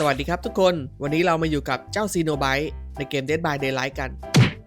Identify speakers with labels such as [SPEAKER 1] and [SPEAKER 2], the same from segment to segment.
[SPEAKER 1] สวัสดีครับทุกคน วันนี้เรามาอยู่กับเจ้าซีโนไบต์ในเกม Dead by Daylight กัน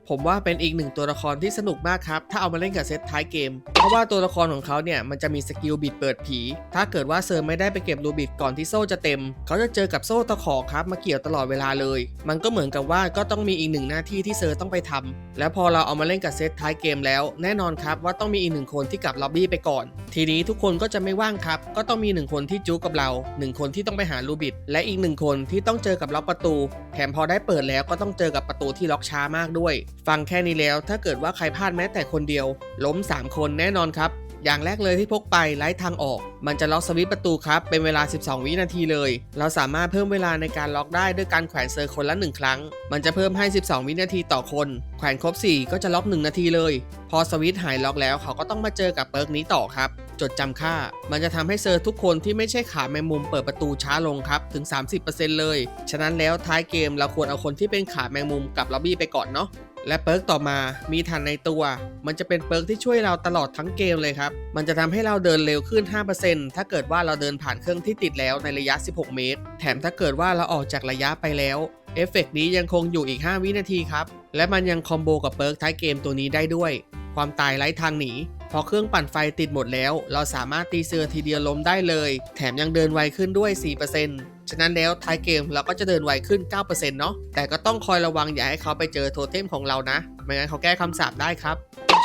[SPEAKER 1] ผมว่าเป็นอีกหนึ่งตัวละครที่สนุกมากครับ ถ้าเอามาเล่นกับเซตท้ายเกม เพราะว่าตัวละครของเขาเนี่ย มันจะมีสกิลบิดเปิดผี ถ้าเกิดว่าเซอร์ไม่ได้ไปเก็บรูบิดก่อนที่โซ่จะเต็ม เขาจะเจอกับโซ่ตะขอครับ มาเกี่ยวตลอดเวลาเลย มันก็เหมือนกับว่าก็ต้องมีอีกหนึ่งหน้าที่ที่เซอร์ต้องไปทำแล้วพอเราเอามาเล่นกับเซตท้ายเกมแล้ว แน่นอนครับว่าต้องมีอีกหนึ่งคนที่กลับล็อบบี้ไปก่อน ทีนี้ทุกคนก็จะไม่ว่างครับ ก็ต้องมีหนึ่งคนที่จู๊กับเราหนึ่งคนที่ต้องไปหารูบิดและอีกหนึ่งคนที่ต้องเจอกับล็อกประตู แถมพอได้เปิดแล้วก็ต้องเจอกับประตูที่ล็อกช้ามากด้วยฟังแค่นี้แล้วถ้าเกิดว่าใครพลาดแม้แต่คนเดียว ล้ม 3 คนแน่นอนครับ อย่างแรกเลยที่พกไปไล่ทางออก มันจะล็อกสวิตประตูครับ เป็นเวลา 12 วินาทีเลย เราสามารถเพิ่มเวลาในการล็อกได้ด้วยการแขวนเซอร์คนละ 1 ครั้ง มันจะเพิ่มให้ 12 วินาทีต่อคน แขวนครบ 4 ก็จะล็อก 1 นาทีเลย พอสวิตหายล็อกแล้วเขาก็ต้องมาเจอกับเปิร์กนี้ต่อครับจดจำค่า มันจะทำให้เซอร์ทุกคนที่ไม่ใช่ขาแมงมุมเปิดประตูช้าลงครับ ถึง 30%เลย ฉะนั้นแล้วท้ายเกมเราควรเอาคนที่เป็นขาแมงมุมกับล็อบบี้ไปก่อนเนาะ และเปิร์กต่อมามีทันในตัว มันจะเป็นเปิร์กที่ช่วยเราตลอดทั้งเกมเลยครับ มันจะทำให้เราเดินเร็วขึ้น 5%ถ้าเกิดว่าเราเดินผ่านเครื่องที่ติดแล้วในระยะ 16 เมตร แถมถ้าเกิดว่าเราออกจากระยะไปแล้ว เอฟเฟกต์นี้ยังคงอยู่อีก 5 วินาทีครับ และมันยังคอมโบกับเปิร์กท้ายเกมตัวนี้ได้ด้วย ความตายไร้ทางหนี พอเครื่องปั่นไฟติดหมดแล้ว เราสามารถตีเสือทีเดียวล้มได้เลย แถมยังเดินไวขึ้นด้วย 4% ฉะนั้นแล้วท้ายเกมเราก็จะเดินไวขึ้น 9%เนาะแต่ก็ต้องคอยระวังอย่าให้เขาไปเจอโทเทมของเรานะ ไม่งั้นเขาแก้คำสาปได้ครับ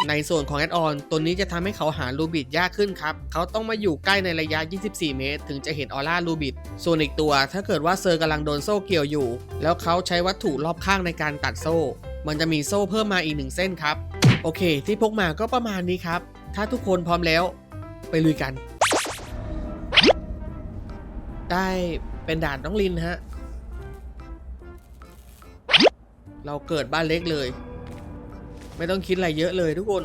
[SPEAKER 1] ในส่วนของแอดออนตัวนี้จะทำให้เขาหารูบิดยากขึ้นครับ เขาต้องมาอยู่ใกล้ในระยะ 24 เมตร ถึงจะเห็นออร่ารูบิด ส่วนอีกตัวถ้าเกิดว่าเซอร์กำลังโดนโซ่เกี่ยวอยู่ แล้วเขาใช้วัตถุรอบข้างในการตัดโซ่ มันจะมีโซ่เพิ่มมาอีกหนึ่งเส้นครับ โอเค ที่พกมาก็ประมาณนี้ครับ ถ้าทุกคนพร้อมแล้ว ไปลุยกัน ได้ เป็นด่านน้องลินฮะ เราเกิดบ้านเล็กเลย ไม่ต้องคิดอะไรเยอะเลยทุกคน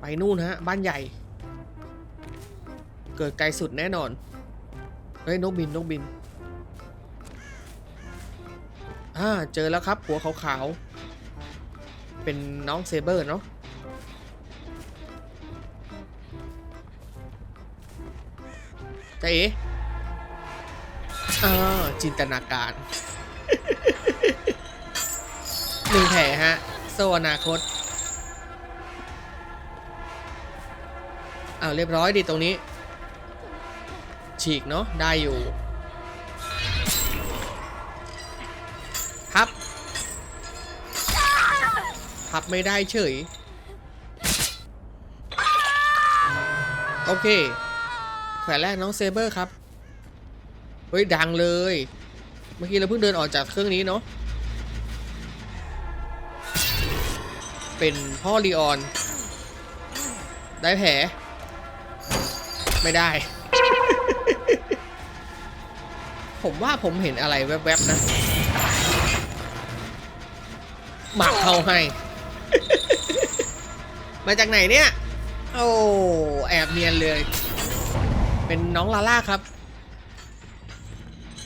[SPEAKER 1] ไปนู่นฮะ บ้านใหญ่ เกิดไกลสุดแน่นอน เฮ้ยนกบินนกบิน อ่า เจอแล้วครับ หัวขาวๆ เป็นน้องเซเบอร์เนาะจะเอ๋ อ่าจินตนาการหนึ่งแผลฮะ โซอนาคตอ้าเรียบร้อยดีตรงนี้ ฉีกเนาะได้อยู่พับพับไม่ได้เฉย โอเค แขวนแรกน้องเซเบอร์ครับ เฮ้ย ดังเลย เมื่อกี้เราเพิ่งเดินออกจากเครื่องนี้เนาะ เป็นพ่อลีออน ได้แผล ไม่ได้ ผมว่าผมเห็นอะไรแวบๆนะหมักเขาให้ มาจากไหนเนี่ย โอ้ แอบเนียนเลย เป็นน้องลาล่าครับ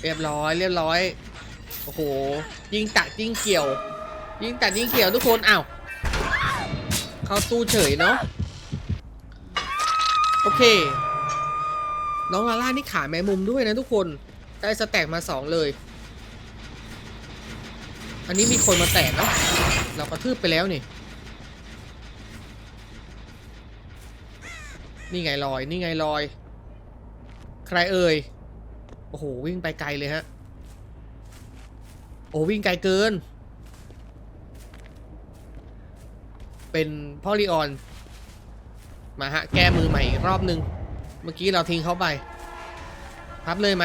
[SPEAKER 1] เรียบร้อยเรียบร้อย โอ้โห ยิงตัดยิงเกี่ยว ยิงตัดยิงเกี่ยวทุกคนอ้าวเข้าตู้เฉยเนาะโอเค น้องลาล่านี่ขาแมมุมด้วยนะทุกคน ได้สแต็กมาสองเลย อันนี้มีคนมาแตกเนาะเรากระทืบไปแล้วนี่ นี่ไงลอย นี่ไงลอย ใครเอ่ย โอ้โห วิ่งไปไกลเลยฮะ โอ้วิ่งไกลเกิน เป็นพ่อลีออน มาฮะ แก้มือใหม่อีกรอบนึง เมื่อกี้เราทิ้งเขาไป พับเลยไหม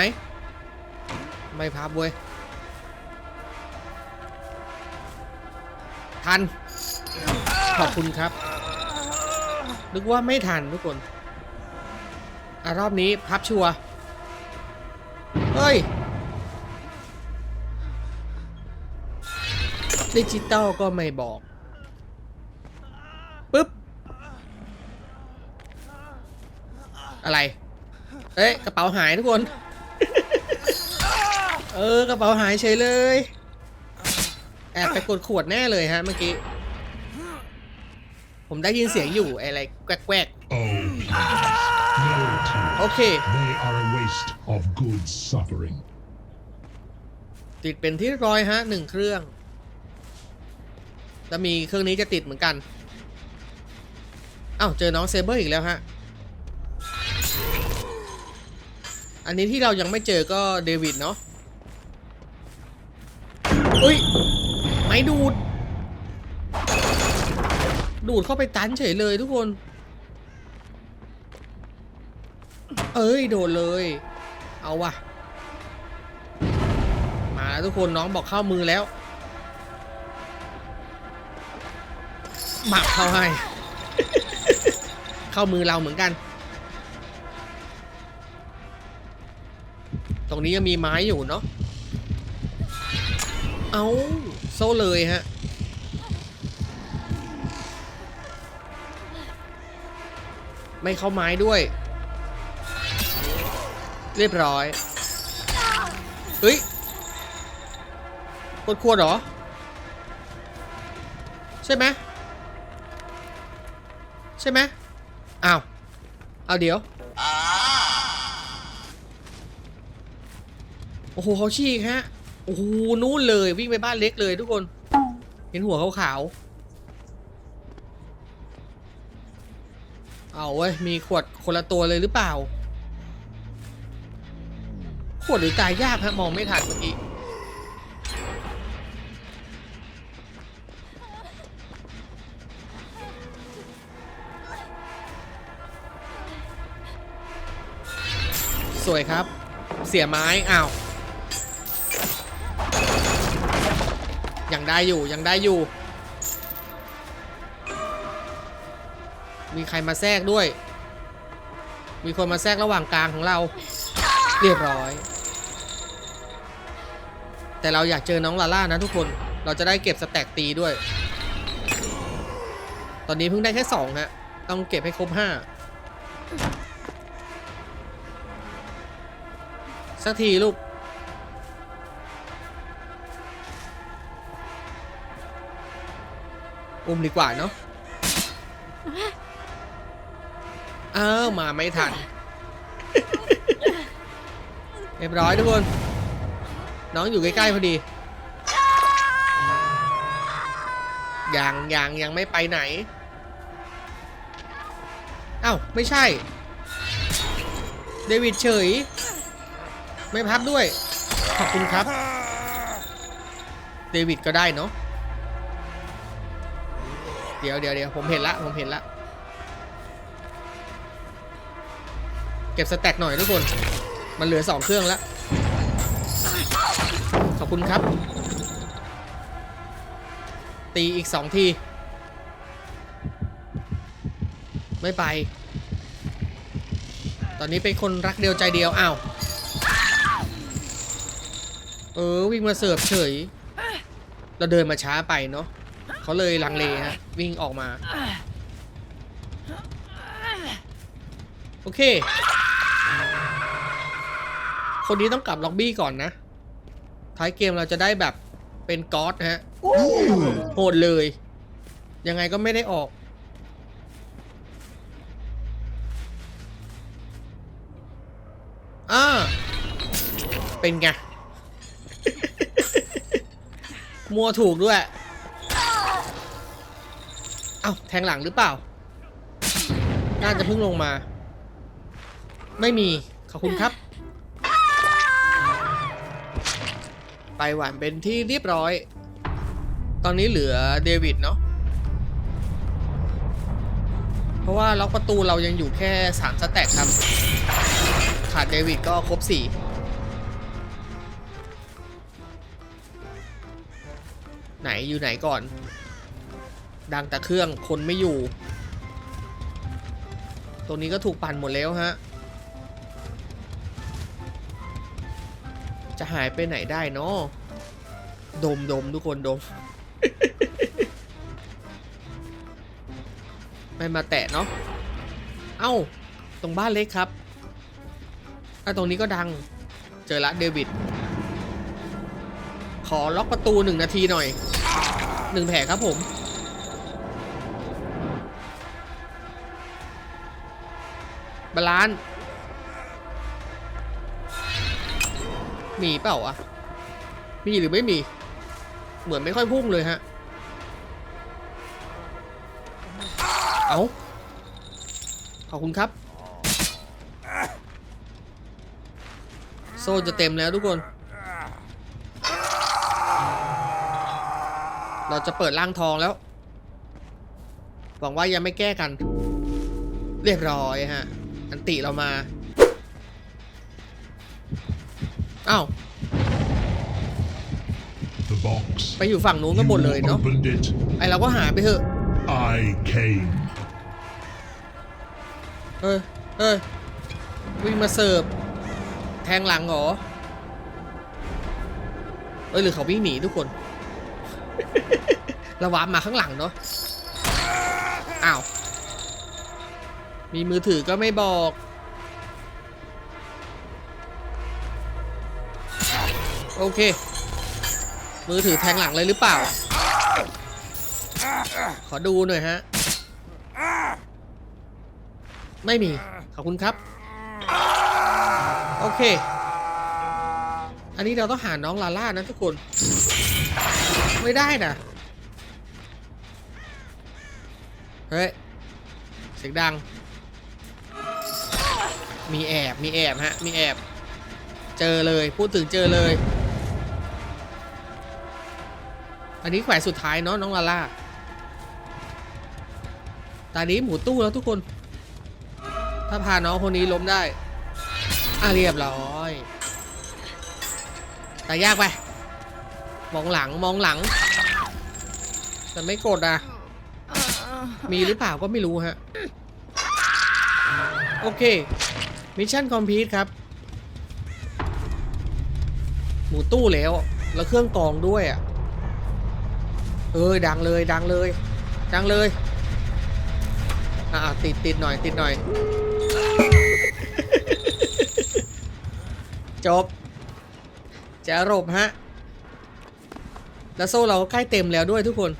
[SPEAKER 1] ไม่พับเว้ย ทัน ขอบคุณครับ นึกว่าไม่ทันทุกคน อะ รอบนี้พับชัวร์ เฮ้ย ดิจิตอลก็ไม่บอกปึ๊บ อะไร เอ๊ะกระเป๋าหายทุกคน เออกระเป๋าหายเฉยเลย แอบไปกดขวดแน่เลยฮะเมื่อกี้ ผมได้ยินเสียงอยู่อะไรแกวก
[SPEAKER 2] Oh, people. No
[SPEAKER 1] ๆ โอเค
[SPEAKER 2] They are a waste of good suffering
[SPEAKER 1] ติดเป็นที่ร้อยฮะหนึ่งเครื่องจะมีเครื่องนี้จะติดเหมือนกันอ้าวเจอน้องเซเบอร์อีกแล้วฮะ อันนี้ที่เรายังไม่เจอก็เดวิดเนาะ อุ้ย ไม่ดูด ดูดเข้าไปตันเฉยเลยทุกคน เอ้ยโดนเลย เอาว่ะ มาแล้วทุกคนน้องบอกเข้ามือแล้วหมับเข้าให้ เข้ามือเราเหมือนกัน ตรงนี้ยังมีไม้อยู่เนาะ เอาโซ่เลยฮะไม่เข้าไม้ด้วย เรียบร้อยเฮ้ยกดขวดหรอ ใช่ไหมใช่ไหมอ้าวเอาเดี๋ยวโอ้โหเขาชี้ฮะโอ้โหนู่นเลยวิ่งไปบ้านเล็กเลยทุกคน เห็นหัวขาวๆเอาเว้ยมีขวดคนละตัวเลยหรือเปล่า ขวดหรือตายยากฮะมองไม่ทันเมื่อกี้สวยครับ เสียไม้อ้าวยังได้อยู่ยังได้อยู่ มีใครมาแทรกด้วย มีคนมาแทรกระหว่างกลางของเรา เรียบร้อย แต่เราอยากเจอน้องลาล่านะทุกคน เราจะได้เก็บสแต็กตีด้วย ตอนนี้เพิ่งได้แค่2ฮะ ต้องเก็บให้ครบ5สักทีลูก อุ้มดีกว่าเนาะเออมาไม่ทัน เรียบร้อยทุกคน น้องอยู่ใกล้ๆพอดี ยังยังยังไม่ไปไหน เอา้าไม่ใช่ เดวิดเฉย ไม่พับด้วย ขอบคุณครับ เดวิดก็ได้เนาะ เดี๋ยวเดี๋ยวเดี๋ยวผมเห็นละ ผมเห็นละ เก็บสแต็กหน่อยทุกคน มันเหลือสองเครื่องแล้ว ขอบคุณครับ ตีอีกสองที ไม่ไป ตอนนี้เป็นคนรักเดียวใจเดียว อ้าว เออ วิ่งมาเสิร์ฟเฉย เราเดินมาช้าไปเนาะเขาเลยลังเลฮะ วิ่งออกมา โอเค คนนี้ต้องกลับล็อบบี้ก่อนนะ ท้ายเกมเราจะได้แบบเป็นก๊อตฮะโหดเลย ยังไงก็ไม่ได้ออก อ่า เป็นไง มัวถูกด้วย เอ้า แทงหลังหรือเปล่า น่าจะเพิ่งลงมา ไม่มี ขอบคุณครับ ไปหวานเป็นที่เรียบร้อย ตอนนี้เหลือเดวิดเนาะ เพราะว่าล็อกประตูเรายังอยู่แค่สามสแต็กครับ ขาดเดวิดก็ครบสี่ไหนอยู่ไหนก่อน ดังแต่เครื่องคนไม่อยู่ ตรงนี้ก็ถูกปั่นหมดแล้วฮะายไปไหนได้เนาะดมดมทุกคนดม ไม่มาแตะเนาะ เอ้า ตรงบ้านเล็กครับอะตรงนี้ก็ดัง เจอละเดวิด ขอล็อกประตูหนึ่งนาทีหน่อย หนึ่งแผลครับผมบาลานซ์ มีเปล่าวะ มีหรือไม่มี เหมือนไม่ค่อยพุ่งเลยฮะ เอาขอบคุณครับ โซ่จะเต็มแล้วทุกคน เราจะเปิดร่างทองแล้ว หวังว่ายังไม่แก้กัน เรียบร้อยฮะ อันติเรามา อ้าว
[SPEAKER 2] The box.
[SPEAKER 1] ไปอยู่ฝั่งนู้นกันหมดเลย
[SPEAKER 2] You
[SPEAKER 1] เนาะ
[SPEAKER 2] opened it.
[SPEAKER 1] ไอเราก็หาไปเถอะ
[SPEAKER 2] I came.
[SPEAKER 1] เอ้ยเอ้ยวิ่งมาเสิร์ฟแทงหลังเหรอ เอ้ยหรือเขาวิ่งหนีทุกคน ระวามมาข้างหลังเนาะ อ้าว มีมือถือก็ไม่บอก โอเค มือถือแทงหลังเลยหรือเปล่า ขอดูหน่อยฮะ ไม่มี ขอบคุณครับ โอเค อันนี้เราต้องหาน้องลาล่านะทุกคน ไม่ได้นะเฮ้ย เสียงดัง มีแอบ มีแอบฮะ มีแอบ เจอเลย พูดถึงเจอเลย อันนี้แขวนสุดท้ายเนาะน้องลาล่าตอนนี้หมูตู้แล้วทุกคน ถ้าพาน้องคนนี้ล้มได้อะเรียบร้อยแต่ยากไป มองหลังมองหลัง แต่ไม่กดอะ มีหรือเปล่าก็ไม่รู้ฮะ โอเค มิชชั่นคอมพลีทครับ หมูตู้แล้ว แล้วเครื่องกองด้วยอะ ออดังเลยดังเลย ดังเลย อ่าติดติดหน่อยติดหน่อย จบ จะรบฮะ แล้วโซ่เราก็ใกล้เต็มแล้วด้วยทุกคน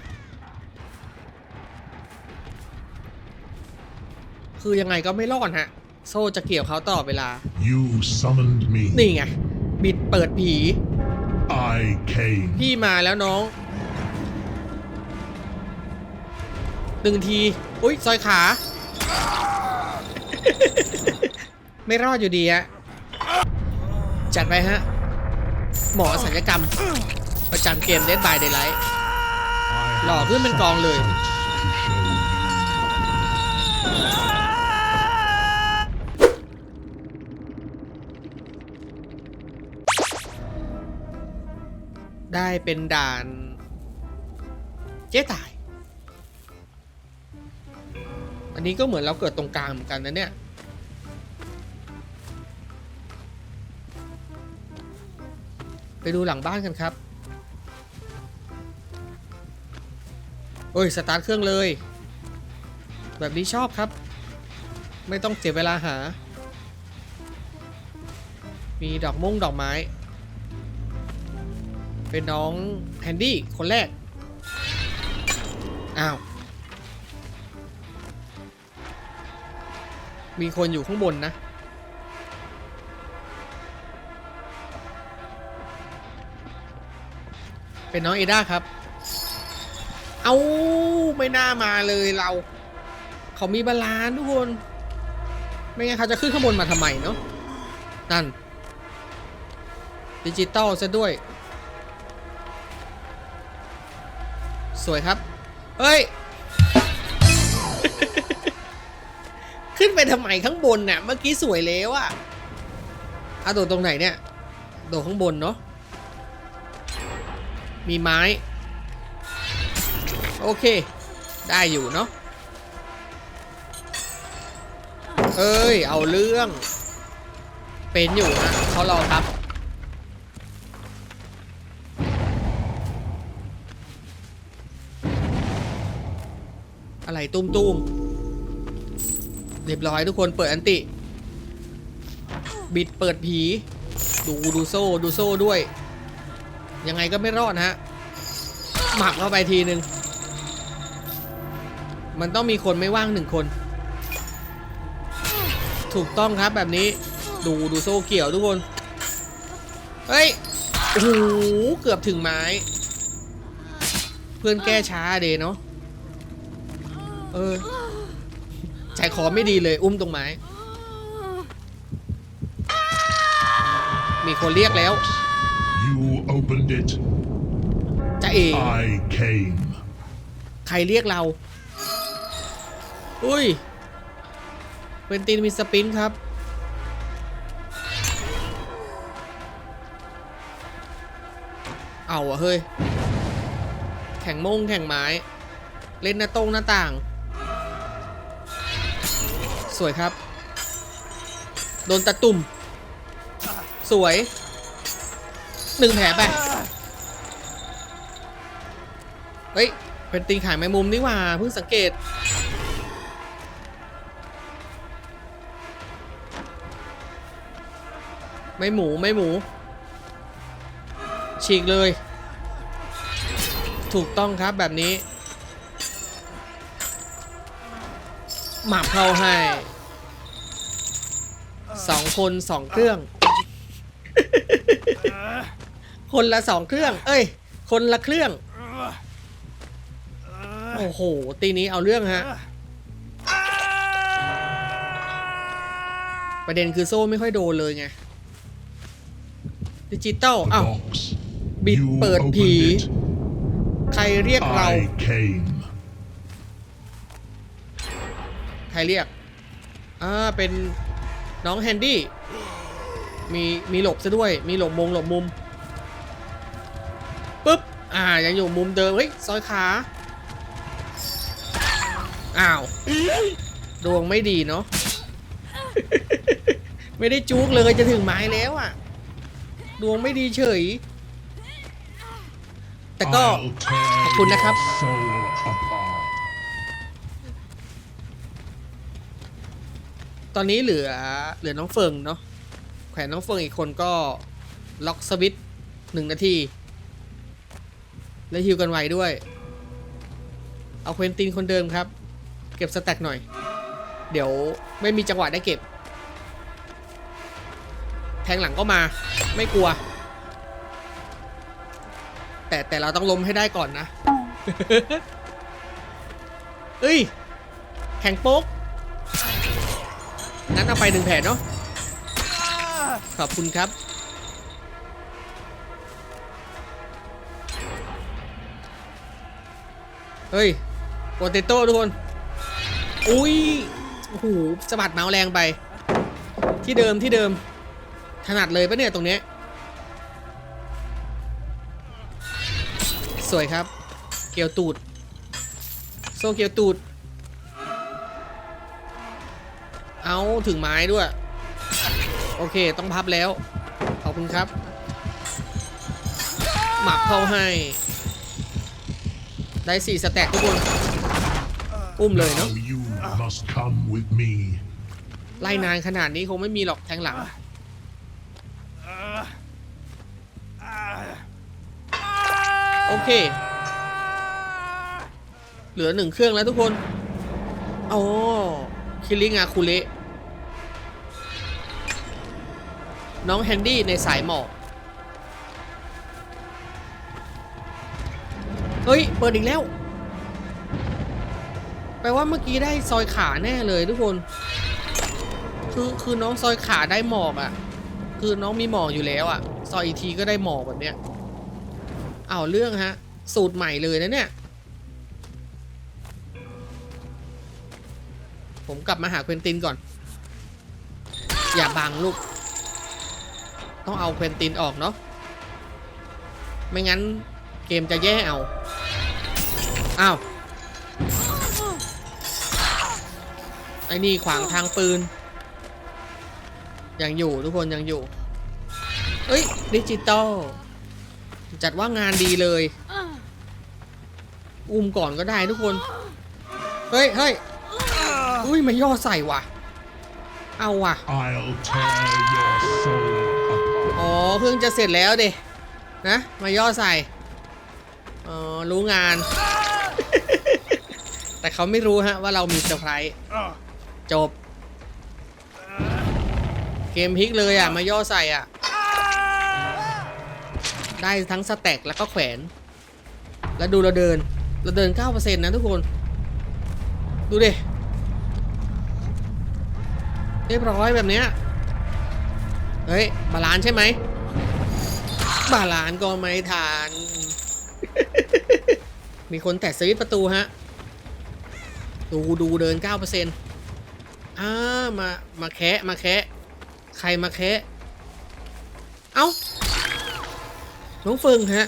[SPEAKER 1] คือยังไงก็ไม่รอดฮะ โซ่จะเกี่ยวเขาตลอดเวลา
[SPEAKER 2] You summoned me.
[SPEAKER 1] นี่ไง บิดเปิดผี
[SPEAKER 2] I came.
[SPEAKER 1] พี่มาแล้วน้อง นึ่งที อุ้ยซอยขา ไม่รอดอยู่ดีฮะจัดไปฮะ หมอศัลยกรรม ประจำเกม Dead by Daylight
[SPEAKER 2] I
[SPEAKER 1] หล่อ
[SPEAKER 2] have
[SPEAKER 1] ขึ้นเป็นกองเลย
[SPEAKER 2] sacrificed to show you.
[SPEAKER 1] ได้เป็นด่าน เจ๊ตา อันนี้ก็เหมือนเราเกิดตรงกลางเหมือนกันนะเนี่ยไปดูหลังบ้านกันครับโอ้ยสตาร์ทเครื่องเลย แบบนี้ชอบครับ ไม่ต้องเสียเวลาหา มีดอกมงดอกไม้ เป็นน้องแฮนดี้คนแรก อ้าว มีคนอยู่ข้างบนนะ เป็นน้องเอด้าครับ เอาไม่น่ามาเลยเรา เขามีบาลานทุกคน ไม่งั้นเขาจะขึ้นข้างบนมาทำไมเนาะ นั่น ดิจิตอลซะด้วย สวยครับเฮ้ย ไปทำไมข้างบนเนี่ยเมื่อกี้สวยแล้วอะอะโดดตรงไหนเนี่ย โดดข้างบนเนาะ มีไม้ โอเค ได้อยู่เนาะ เอ้ย เอาเรื่อง เป็นอยู่นะเขารอครับ อะไรตุ้มตุ้มๆ เรียบร้อยทุกคนเปิดอันติ บิดเปิดผี ดูดูโซ่ดูโซ่ด้วย ยังไงก็ไม่รอดฮะหมักเข้าไปทีหนึ่งมันต้องมีคนไม่ว่างหนึ่งคน ถูกต้องครับแบบนี้ดูดูโซ่เกี่ยวทุกคน เฮ้ยโอ้โหเกือบถึงไม้ เพื่อนแก้ช้าเดเนาะเออ ใจคอไม่ดีเลยอุ้มตรงไม้ มีคนเรียกแล้ว
[SPEAKER 2] You opened it.
[SPEAKER 1] จะเอ
[SPEAKER 2] I came.
[SPEAKER 1] ใครเรียกเรา อุ้ยเป็นตีนมีสปรินต์ครับ เอาอะเฮ้ย แข่งมงแข่งไม้ เล่นหน้าตรงหน้าต่าง สวยครับ โดนตะตุ่ม สวยหนึ่งแผลไป เฮ้ย เป็นตีนขายแมงมุมนี่หว่าเพิ่งสังเกต ไม่หมูไม่หมู ฉีกเลย ถูกต้องครับแบบนี้ หมับเข้าให้สองคนสองเครื่อง คนละสองเครื่อง เอ้ย คนละเครื่อง โอ้โห ตีนี้เอาเรื่องฮะ ประเด็นคือโซ่ไม่ค่อยโดนเลยไง ดิจิตอล
[SPEAKER 2] The
[SPEAKER 1] อ้าว
[SPEAKER 2] box.
[SPEAKER 1] บิด
[SPEAKER 2] You
[SPEAKER 1] เปิด
[SPEAKER 2] opened
[SPEAKER 1] ผี
[SPEAKER 2] it.
[SPEAKER 1] ใครเรียกเรา รเรียก อ่า เป็นน้องแฮนดี้ มีมีหลบซะด้วย มีหลบมงหลบมุมปุ๊บ อ่า ยังอยู่มุมเดิม เฮ้ย ซอยขา อ้าว ดวงไม่ดีเนาะ ไม่ได้จุกเลยจะถึงไม้แล้วอะ ดวงไม่ดีเฉย แต่ก็ขอบคุณนะครับ ตอนนี้เหลือเหลือน้องเฟิงเนาะแขวนน้องเฟิงอีกคนก็ล็อกสวิตช์หนึ่งนาที และฮิวกันไวด้วย เอาเควินตินคนเดิมครับ เก็บสแต็กหน่อย เดี๋ยวไม่มีจังหวะได้เก็บ แทงหลังก็มาไม่กลัว แต่แต่เราต้องล้มให้ได้ก่อนนะ เอ้ยแข่งโป๊ก งั้นเอาไปหนึ่งแผ่นเนาะขอบคุณครับ เฮ้ยโปเตโต้ทุกคน อุ้ยโอ้โหสะบัดเมาส์แรงไป ที่เดิมที่เดิม ถนัดเลยปะเนี่ยตรงเนี้ยสวยครับ เกี่ยวตูด โซ่เกี่ยวตูด เอาถึงไม้ด้วย โอเคต้องพับแล้ว ขอบคุณครับ หมับเข้าให้ ได้สี่สแต็กทุกคน อุ้มเลยเนาะ
[SPEAKER 2] Now you must come with me.
[SPEAKER 1] ไล่นานขนาดนี้คงไม่มีหรอกแทงหลัง โอเค เหลือหนึ่งเครื่องแล้วทุกคนอ๋อคิริงาคุเระ น้องแฮนดี้ในสายหมอก เฮ้ย เปิดอีกแล้ว แปลว่าเมื่อกี้ได้ซอยขาแน่เลยทุกคน คือคือน้องซอยขาได้หมอกอะ่ะ คือน้องมีหมอกอยู่แล้วอะ่ะ ซอยอีกทีก็ได้หมอกแบบเนี้ยเอาเรื่องฮะ สูตรใหม่เลยนะเนี่ย ผมกลับมาหาเควินตินก่อน อย่าบังลูก ต้องเอาเควินตินออกเนาะไม่งั้นเกมจะแย่เอาอ้าวไอ้นี่ขวางทางปืน ยังอยู่ทุกคนยังอยู่ เอ้ยดิจิตอลจัดว่างานดีเลย อุ้มก่อนก็ได้ทุกคน เฮ้ยเฮ้ยอุ้ยมันย่อใส่ว่ะ เอาว่ะ พิ่งจะเสร็จแล้วเดนะ มาย่อใส่อ๋อรู้งาน แต่เขาไม่รู้ฮะว่าเรามีเซอร์ไพรส์จบ เกมพลิกเลยอะ มาย่อใส่อะ ได้ทั้งสแต็กแล้วก็แขวน แล้วดูเราเดิน เราเดิน 9%นะทุกคน ดูดิ เรียบร้อยแบบเนี้ย เฮ้ย บาลานใช่ไหม บาลานก็ไม่ทาน มีคนแตะสวิตประตูฮะ ดูดูเดิน 9%อ่ามา มาแคะมาแคะใครมาแคะเอ้า น้องเฟิงฮะ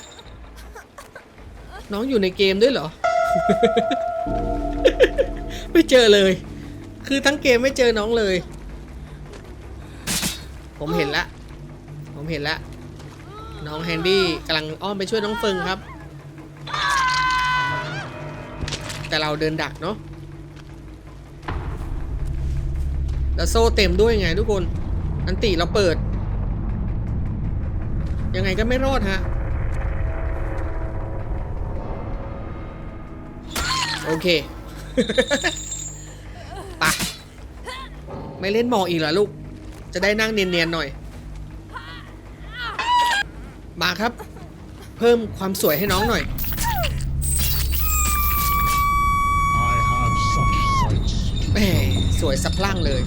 [SPEAKER 1] น้องอยู่ในเกมด้วยเหรอ ไม่เจอเลย คือทั้งเกมไม่เจอน้องเลย ผมเห็นละ ผมเห็นละ น้องแฮนดี้กำลังอ้อมไปช่วยน้องเฟิงครับ แต่เราเดินดักเนาะแล้วโซ่เต็มด้วยไงทุกคน อันติเราเปิด ยังไงก็ไม่รอดฮะ โอเคปะไม่เล่นหมอกอีกเหรอลูก จะได้นั่งเนียนๆหน่อย มาครับ เพิ่มความสวยให้น้องหน่อย
[SPEAKER 2] I have such sights.
[SPEAKER 1] แหมสวยสับล่างเลย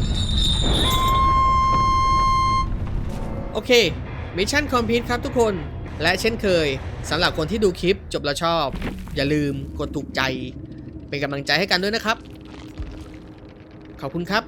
[SPEAKER 1] โอเค มิชชั่นคอมพิวครับทุกคน และเช่นเคยสำหรับคนที่ดูคลิปจบแล้วชอบ อย่าลืมกดถูกใจ เป็นกำลังใจให้กันด้วยนะครับ ขอบคุณครับ